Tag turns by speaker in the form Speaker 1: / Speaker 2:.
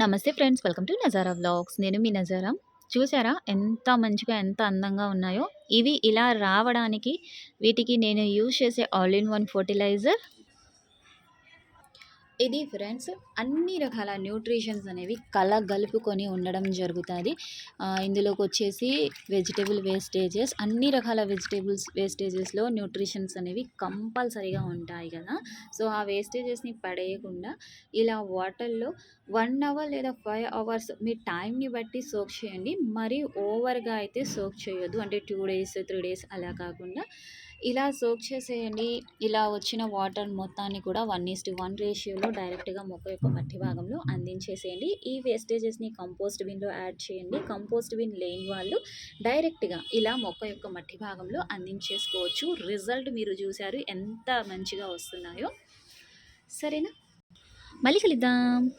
Speaker 1: నమస్తే friends welcome to Nazara vlogs. నేను మీ నజారా. చూసారా ఎంత మంచిగా ఎంత అందంగా ఉన్నాయో? ఇవి ఇలా రావడానికి వీటికి నేను యూజ్ చేసే ఆల్ ఇన్ వన్ ఫర్టిలైజర్ ఇది ఫ్రెండ్స్ అన్ని రకాల న్యూట్రిషన్స్ అనేవి కల గలుపుకొని ఉండడం జరుగుతుంది. ఇందులోకి వచ్చేసి వెజిటేబుల్ వేస్టేజెస్ అన్ని రకాల వెజిటేబుల్స్ వేస్టేజెస్లో న్యూట్రిషన్స్ అనేవి కంపల్సరీగా ఉంటాయి కదా. సో ఆ వేస్టేజెస్ని పడేయకుండా ఇలా వాటర్లో వన్ అవర్ లేదా ఫైవ్ అవర్స్ మీ టైంని బట్టి సోక్ చేయండి. మరి ఓవర్గా అయితే సోక్ చేయొద్దు. అంటే టూ డేస్ త్రీ డేస్ అలా కాకుండా ఇలా సోక్ చేసేయండి. ఇలా వచ్చిన వాటర్ మొత్తాన్ని కూడా వన్ ఈస్ట్ వన్ రేషియోలో డైరెక్ట్గా మొక్క యొక్క మట్టి భాగంలో అందించేసేయండి. ఈ వేస్టేజెస్ని కంపోస్ట్ బిన్లో యాడ్ చేయండి. కంపోస్ట్ బిన్ లేని వాళ్ళు డైరెక్ట్గా ఇలా మొక్క యొక్క మట్టి భాగంలో అందించేసుకోవచ్చు. రిజల్ట్ మీరు చూశారు ఎంత మంచిగా వస్తున్నాయో. సరేనా? మళ్ళీ కలుద్దాం.